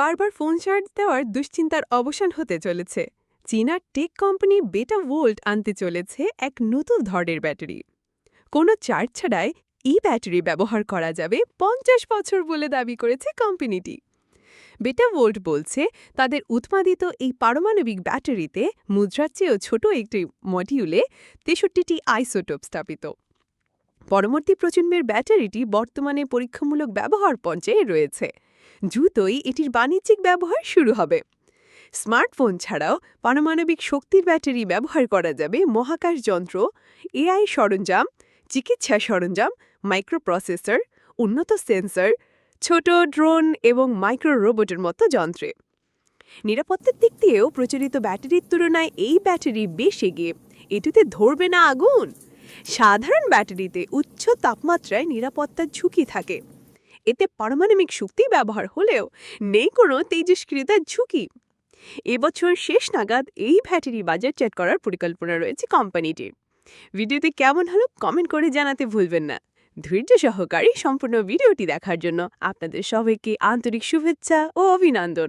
বারবার phone charge দেওয়ার দুশ্চিন্তার অবসান হতে চলেছে। চীনার টেক কোম্পানি বেটা ভোল্ট আনতে চলেছে এক নতুন ধরনের ব্যাটারি। কোনো চার্জ ছাড়াই ই ব্যাটারি ব্যবহার করা যাবে পঞ্চাশ বছর বলে দাবি করেছে কোম্পানিটি। বেটা ভোল্ট বলছে, তাদের উৎপাদিত এই পারমাণবিক ব্যাটারিতে মুদ্রার চেয়েও ছোট একটি মডিউলে তেষট্টিটি আইসোটোপ স্থাপিত। পরবর্তী প্রজন্মের ব্যাটারিটি বর্তমানে পরীক্ষামূলক ব্যবহার পর্যায়ে রয়েছে। দ্রুতই এটির বাণিজ্যিক ব্যবহার শুরু হবে। স্মার্টফোন ছাড়াও পারমাণবিক শক্তির ব্যাটারি ব্যবহার করা যাবে মহাকাশ যন্ত্র, এআই সরঞ্জাম, চিকিৎসা সরঞ্জাম, মাইক্রোপ্রসেসর, উন্নত সেন্সর, ছোট ড্রোন এবং মাইক্রো রোবটের মতো যন্ত্রে। নিরাপত্তার দিক দিয়েও প্রচলিত ব্যাটারির তুলনায় এই ব্যাটারি বেশ এগিয়ে। এটিতে ধরবে না আগুন। সাধারণ ব্যাটারিতে উচ্চ তাপমাত্রায় নিরাপত্তার ঝুঁকি থাকে। এতে পারমাণবিক শক্তি ব্যবহার হলেও নেই কোনো তেজস্ক্রিয়তার ঝুঁকি। এবছর শেষ নাগাদ এই ব্যাটারি চ্যাট করার পরিকল্পনা রয়েছে কোম্পানিটির। ভিডিওটি কেমন হলো কমেন্ট করে জানাতে ভুলবেন না। ধৈর্য সহকারী সম্পূর্ণ ভিডিওটি দেখার জন্য আপনাদের সবাইকে আন্তরিক শুভেচ্ছা ও অভিনন্দন।